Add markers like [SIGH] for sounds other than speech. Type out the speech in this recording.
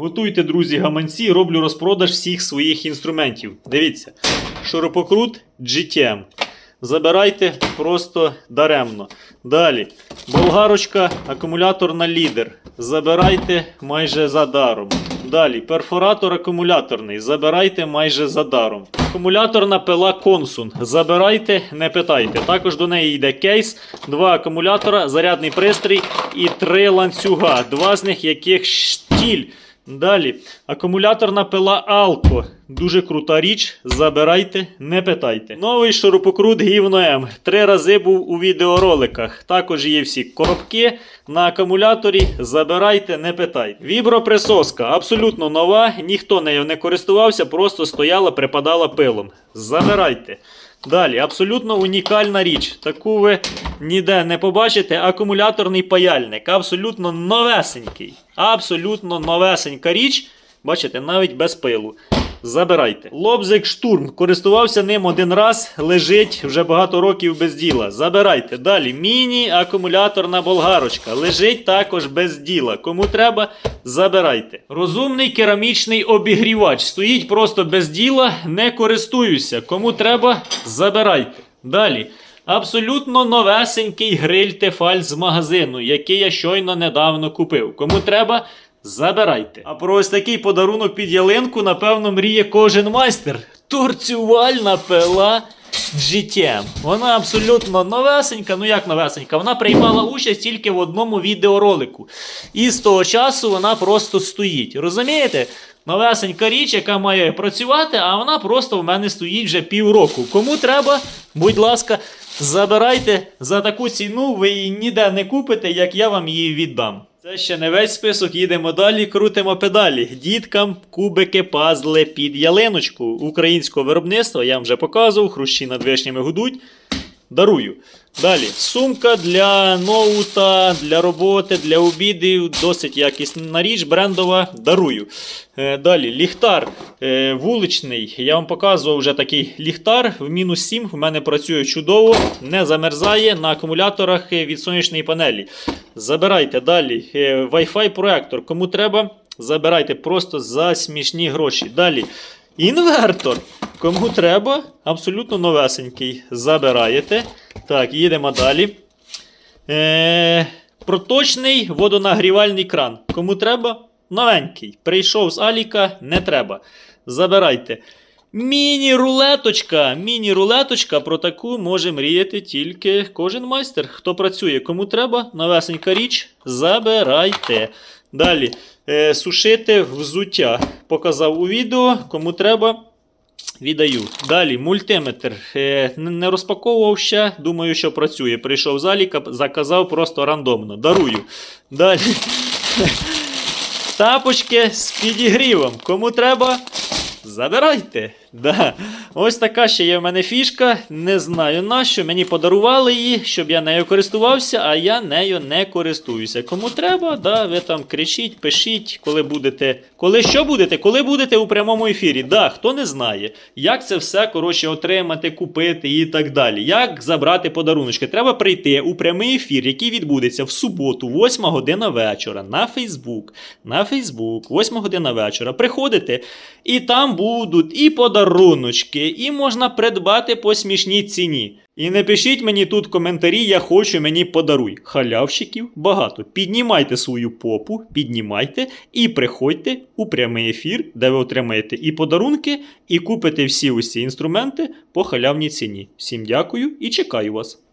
Готуйте, друзі, гаманці, роблю розпродаж всіх своїх інструментів. Дивіться, шурупокрут GTM. Забирайте просто даремно. Далі. Болгарочка, акумуляторна лідер. Забирайте майже за даром. Далі. Перфоратор акумуляторний. Забирайте майже за даром. Акумуляторна пила Консун. Забирайте, не питайте. Також до неї йде кейс, два акумулятора, зарядний пристрій і три ланцюга. Два з них яких штіль. Далі. Акумуляторна пила Алко. Дуже крута річ. Забирайте, не питайте. Новий шурупокрут Гівно М. Три рази був у відеороликах. Також є всі коробки на акумуляторі. Забирайте, не питайте. Віброприсоска абсолютно нова. Ніхто нею не користувався, просто стояла, припадала пилом. Забирайте. Далі, абсолютно унікальна річ. Таку ви ніде не побачите. Акумуляторний паяльник. Абсолютно новесенький. Абсолютно новесенька річ. Бачите, навіть без пилу. Забирайте. Лобзик штурм. Користувався ним один раз, лежить вже багато років без діла. Забирайте. Далі. Міні-акумуляторна болгарочка. Лежить також без діла. Кому треба, забирайте. Розумний керамічний обігрівач. Стоїть просто без діла, не користуюся. Кому треба, забирайте. Далі. Абсолютно новесенький гриль Тефаль з магазину, який я щойно недавно купив. Кому треба, забирайте. А про ось такий подарунок під ялинку, напевно, мріє кожен майстер. Торцювальна пила GTM. Вона абсолютно новесенька. Ну як новесенька? Вона приймала участь тільки в одному відеоролику. І з того часу вона просто стоїть. Розумієте? Новесенька річ, яка має працювати, а вона просто в мене стоїть вже півроку. Кому треба, будь ласка, забирайте за таку ціну, ви її ніде не купите, як я вам її віддам. Це ще не весь список, їдемо далі, крутимо педалі. Діткам кубики, пазли під ялиночку українського виробництва. Я вам вже показував, хрущі над вишнями гудуть. Дарую. Далі, сумка для ноута, для роботи, для обідів, досить якісна річ, брендова. Дарую. Е, далі, ліхтар е, вуличний. Я вам показував вже такий ліхтар в мінус 7. В мене працює чудово, не замерзає на акумуляторах е, від сонячної панелі. Забирайте далі. Wi-Fi проектор. Кому треба, забирайте просто за смішні гроші. Далі. Інвертор. Кому треба, абсолютно новесенький. Забираєте. Так, їдемо далі. Е, проточний водонагрівальний кран. Кому треба, новенький. Прийшов з Аліка, не треба. Забирайте. Міні-рулеточка. Міні-рулеточка. Про таку може мріяти тільки кожен майстер. Хто працює, кому треба, новесенька річ. Забирайте. Далі. Е, сушити взуття. Показав у відео, кому треба. Віддаю. Далі, мультиметр. Е, не- розпаковував ще, думаю, що працює. Прийшов з Аліка, заказав просто рандомно. Дарую. Далі. [LAUGHS] Тапочки з підігрівом. Кому треба? Забирайте. Да. Ось така ще є в мене фішка. Не знаю на що. Мені подарували її, щоб я нею користувався, а я нею не користуюся. Кому треба, да, ви там кричіть, пишіть, коли будете. Коли що будете? Коли будете у прямому ефірі. Да, хто не знає, як це все коротше отримати, купити і так далі. Як забрати подаруночки? Треба прийти у прямий ефір, який відбудеться в суботу, 8 година вечора, на Фейсбук. На Фейсбук, 8 година вечора. Приходите, і там будуть і подаруночки, і можна придбати по смішній ціні. І не пишіть мені тут коментарі, я хочу, мені подаруй. Халявщиків багато. Піднімайте свою попу, піднімайте і приходьте у прямий ефір, де ви отримаєте і подарунки, і купите всі усі інструменти по халявній ціні. Всім дякую і чекаю вас.